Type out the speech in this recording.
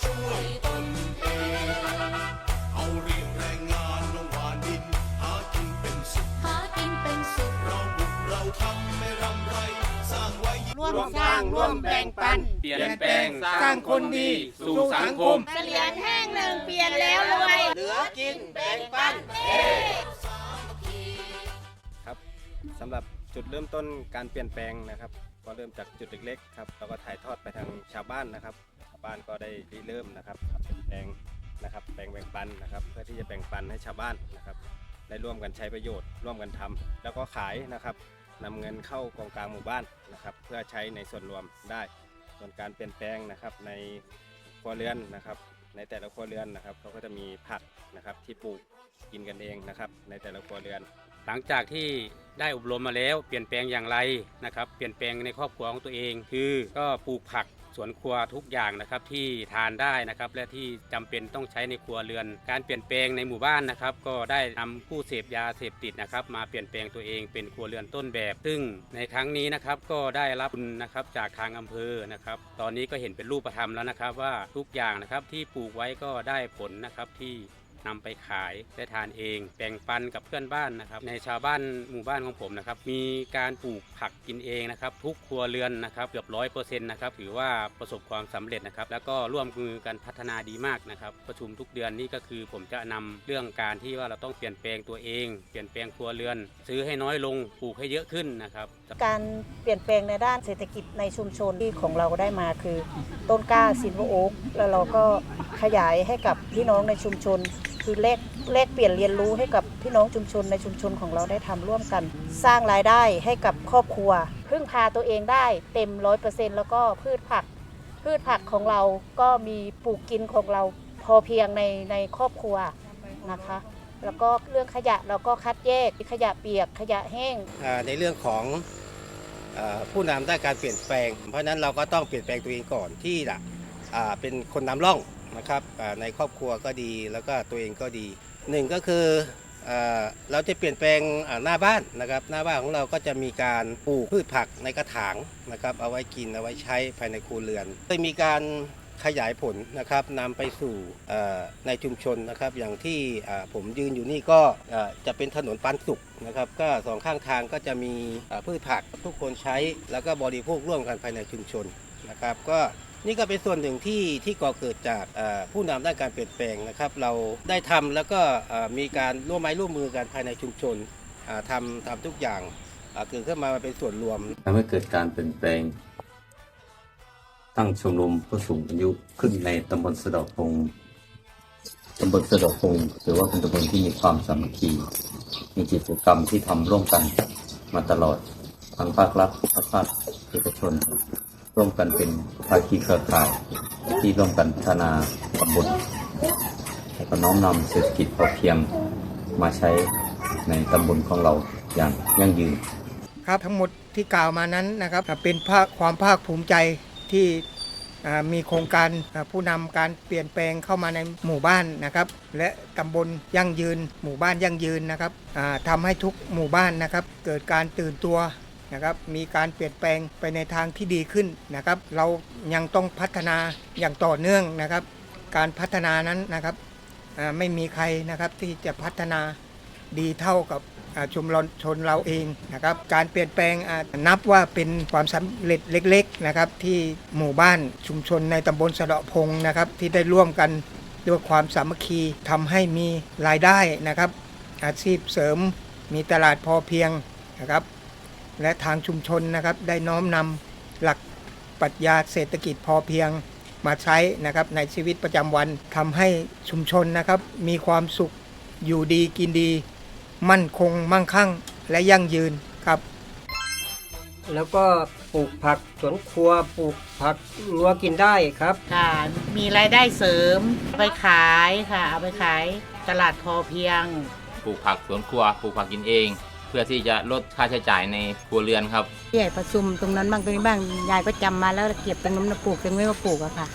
ช่วยตนเองเอาเรียกแรงงานลงหวานดิน หากินเป็นสุข หากินเป็นสุขเราบุกเราทำไม่รำไร สร้างไว้ร่วมสร้างร่วมแบ่งปันเปลี่ยนแปลงสร้างคนดี สู่สังคมเหรียญแห้งหนึ่งเปลี่ยนแล้วรวยเหลือกินแบ่งปัน ครับสำหรับจุดเริ่มต้นการเปลี่ยนแปลงนะครับ ก็เริ่มจากจุดเล็กๆครับแล้วก็ถ่ายทอดไปทางชาวบ้านนะครับชาว บ้านก็ได้ริเริ่มนะครับเปลี่ยนแปลงนะครับแบ่งแบ่งปันนะครับเพื่อที่จะแบ่งปันให้ชาวบ้านนะครับ ได้ร่วมกันใช้ประโยชน์ ร่วมกันทำแล้วก็ขายนะครับนำเงินเข้ากองกลางหมู่บ้านนะครับ เพื่อใช้ในส่วนรวมได้ ส่วนการเปลี่ยนแปลงนะครับในครัวเรือนนะครับ ในแต่ละครัวเรือนนะครับเขาก็จะมีผักนะครับที่ปลูกกินกันเองนะครับ ในแต่ละครัวเรือน หลังจากที่ได้อบรมมาแล้วเปลี่ยนแปลงอย่างไรนะครับ เปลี่ยนแปลงในครอบครัวของตัวเอง คือก็ปลูกผัก สวนครัวทุกอย่างนะครับที่ทานได้นะครับและที่จำเป็นต้องใช้ในครัวเรือน การเปลี่ยนแปลงในหมู่บ้านนะครับก็ได้นำผู้เสพยาเสพติดนะครับมาเปลี่ยนแปลงตัวเองเป็นครัวเรือนต้นแบบ ซึ่งในครั้งนี้นะครับก็ได้รับทุนนะครับจากทางอำเภอนะครับตอนนี้ก็เห็นเป็นรูปธรรมแล้วนะครับว่าทุกอย่างนะครับที่ปลูกไว้ก็ได้ผลนะครับที่ นำไปขายได้ทานเองแบ่งปันกับเพื่อนบ้านนะครับ ในชาวบ้านหมู่บ้านของผมนะครับ มีการปลูกผักกินเองนะครับ ทุกครัวเรือนนะครับ เกือบร้อยเปอร์เซ็นต์นะครับ ถือว่าประสบความสำเร็จนะครับ แล้วก็ร่วมมือกันพัฒนาดีมากนะครับ ประชุมทุกเดือนนี่ก็คือผมจะนำเรื่องการที่ว่าเราต้องเปลี่ยนแปลงตัวเอง เปลี่ยนแปลงครัวเรือน ซื้อให้น้อยลงปลูกให้เยอะขึ้นนะครับ การเปลี่ยนแปลงในด้านเศรษฐกิจในชุมชนที่ของเราได้มาคือ ต้นกล้าซินเวโอ๊กแล้วเราก็ขยายให้กับพี่น้องในชุมชน คือแลกแลกเปลี่ยนเรียนรู้ให้กับพี่น้องชุมชนในชุมชนของเราได้ทำร่วมกัน สร้างรายได้ให้กับครอบครัว พึ่งพาตัวเองได้เต็มร้อยเปอร์เซ็นต์แล้วก็พืชผัก พืชผักของเราก็มีปลูกกินของเราพอเพียงในในครอบครัวนะคะ แล้วก็เรื่องขยะเราก็คัดแยกขยะเปียกขยะแห้งในเรื่องของอผู้นำด้านการเปลี่ยนแปลง เพราะนั้นเราก็ต้องเปลี่ยนแปลงตัวเองก่อนที่จะเป็นคนนำร่อง นะครับในครอบครัวก็ดีแล้วก็ตัวเองก็ดีหนึ่งก็คือเราจะเปลี่ยนแปลงหน้าบ้านนะครับหน้าบ้านของเราก็จะมีการปลูกพืชผักในกระถางนะครับเอาไว้กินเอาไว้ใช้ภายในครัวเรือนจะมีการขยายผลนะครับนำไปสู่ในชุมชนนะครับ อย่างที่ผมยืนอยู่นี่ก็จะเป็นถนนปันสุกนะครับ ก็สองข้างทางก็จะมีพืชผักทุกคนใช้ แล้วก็บริโภคร่วมกันภายในชุมชนนะครับ ก็ นี่ก็เป็นส่วนหนึ่งที่ที่ก่อเกิดจากผู้นำด้านการเปลี่ยนแปลงนะครับ เราได้ทำแล้วก็มีการร่วมไม้ร่วมมือกันภายในชุมชนอ่าทำทำทุกอย่างเกิดขึ้นมาเป็นส่วนรวมทำให้เกิดการเปลี่ยนแปลง ตั้งชมรมผู้สูงอายุขึ้นในตำบลสะดอกพงตำบลสะดอกพงถือว่าเป็นตำบลที่มีความสามัคคีมีกิจกรรมที่ทำร่วมกันมาตลอดทั้งภาครัฐภาคภาคเอกชน ร่วมกันเป็นภาคีเครือข่าย ที่ร่วมกันพัฒนาตำบลและก็น้อมนำเศรษฐกิจพอเพียงมาใช้ในตำบลของเราอย่างยั่งยืนครับทั้งหมดที่กล่าวมานั้นนะครับเป็นภาคความภาคภูมิใจที่มีโครงการผู้นำการเปลี่ยนแปลงเข้ามาในหมู่บ้านนะครับ และตำบลยั่งยืน หมู่บ้านยั่งยืนนะครับทำให้ทุกหมู่บ้านนะครับ เกิดการตื่นตัว นะครับมีการเปลี่ยนแปลงไปในทางที่ดีขึ้นนะครับ เรายังต้องพัฒนาอย่างต่อเนื่องนะครับ การพัฒนานั้นนะครับไม่มีใครนะครับที่จะพัฒนาดีเท่ากับชุมชนเราเองนะครับ การเปลี่ยนแปลงนับว่าเป็นความสำเร็จเล็กๆนะครับ ที่หมู่บ้านชุมชนในตำบลสะเดาะพงนะครับ ที่ได้ร่วมกันด้วยความสามัคคีทำให้มีรายได้นะครับ อาชีพเสริมมีตลาดพอเพียงนะครับ และทางชุมชนนะครับได้น้อมนำหลักปรัชญาเศรษฐกิจพอเพียงมาใช้นะครับในชีวิตประจำวันทำให้ชุมชนนะครับมีความสุขอยู่ดีกินดี มั่นคงมั่งคั่ง และยั่งยืนครับ แล้วก็ปลูกผักสวนครัวปลูกผักรัวกินได้ครับ ค่ะ มีรายได้เสริมเอาไปขายค่ะ เอาไปขายตลาดพอเพียง ปลูกผักสวนครัวปลูกผักกินเองเพื่อที่จะลดค่าใช้จ่ายในครัวเรือนครับใหญ่ประชุมตรงนั้นบ้างตรงนี้บ้างยายก็จำมาแล้วเก็บตรงนั้นมาปลูกตรงนี้มาปลูกอะค่ะ